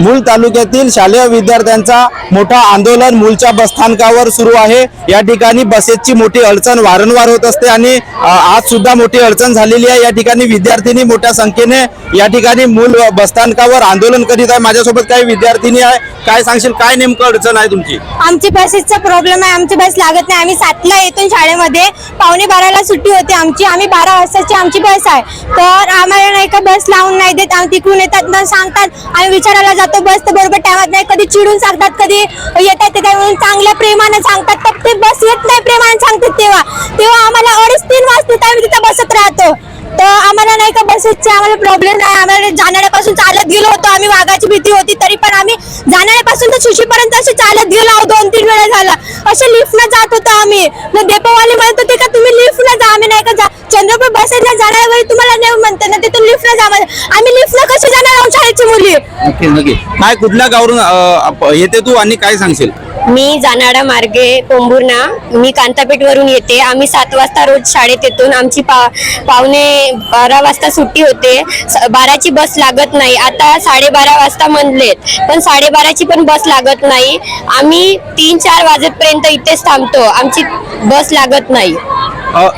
मूल तालुक्यातील शालेय विद्यार्थ्यांचा मोठा आंदोलन मूलच्या बसस्थानकावर सुरू आहे. या ठिकाणी बसेसची मोठी अडचण वारंवार होत असते आणि आज सुद्धा मोठी अडचण झालेली आहे. या ठिकाणी विद्यार्थ्यांनी मोठ्या संख्येने या ठिकाणी मूल बसस्थानकावर आंदोलन करीत आहे. माझ्यासोबत काही विद्यार्थिनी आहे. काय सांगशील? काय नेमकं अडचण आहे तुमची? आमची बसेसचा प्रॉब्लेम आहे. आमची बस लागत नाही. आम्ही सातला येतो शाळेमध्ये. पावणे बाराला सुट्टी होते आमची. आम्ही बारा वाजताची आमची बस आहे. तर आम्हाला नाही का बस लावून नाही देत. तिकडून येतात ना सांगतात आम्ही विचारायला जातो बस तर बरोबर टाळत नाही. कधी चिडून सांगतात कधी येतात ते काय म्हणून चांगल्या प्रेमाने सांगतात. तर ते बस येत नाही प्रेमाने सांगतात तेव्हा. तेव्हा आम्हाला अडीच तीन वाजता आम्ही तिथं बसत राहतो. तर आम्हाला नाही का बसेसचे आम्हाला प्रॉब्लेम नाही. आम्हाला जाणाऱ्यापासून चालत गेलो होतो. आम्ही वाघाची भीती होती तरी पण आम्ही जाणाऱ्यापासून तर सुशीपर्यंत असे चालत गेलो आहोत. दोन तीन वेळा झाला. असे लिफ्टनं जात होतो आम्ही. मग डेपोवाले म्हणत होते का तुम्ही लिफ्टनं जा. आम्ही नाही का जा चंद्रपूर बसेसला जाणाऱ्या वेळी तुम्हाला नाही म्हणते ना तिथून लिफ्टनं जा म्हणे. आम्ही लिफ्टनं कसे जाणार आहोत शाळेची मुली? नक्की नक्की. काय कुठल्या गावरून अ, येते तू आणि काय सांगशील? मी जाणारा मार्गे पोंभुर्णा मी कांतापेठ वरून येते. आम्ही सात वाजता रोज शाळेत येतो. आमची पा पावणे बारा वाजता सुट्टी होते. स- बाराची बस लागत नाही. आता साडेबारा वाजता म्हणलेत पण साडेबाराची पण बस लागत नाही. आम्ही तीन चार वाजेपर्यंत इथेच थांबतो. आमची बस लागत नाही.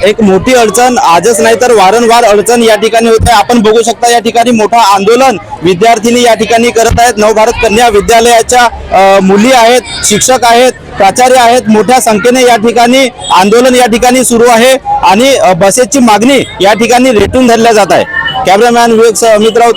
एक मोठी अडचण आजच नाही तर वारंवार अडचण या ठिकाणी होत. आहे आपण बघू शकता या ठिकाणी मोठं आंदोलन विद्यार्थिनी या ठिकाणी करत आहेत. नवभारत कन्या विद्यालयाच्या मुली आहेत शिक्षक आहेत प्राचार्य आहेत. मोठ्या संख्येने या ठिकाणी आंदोलन या ठिकाणी सुरू आहे आणि बसेसची मागणी या ठिकाणी रेटून धरल्या जात आहे. कॅमेरामॅन विवेक अमित राऊत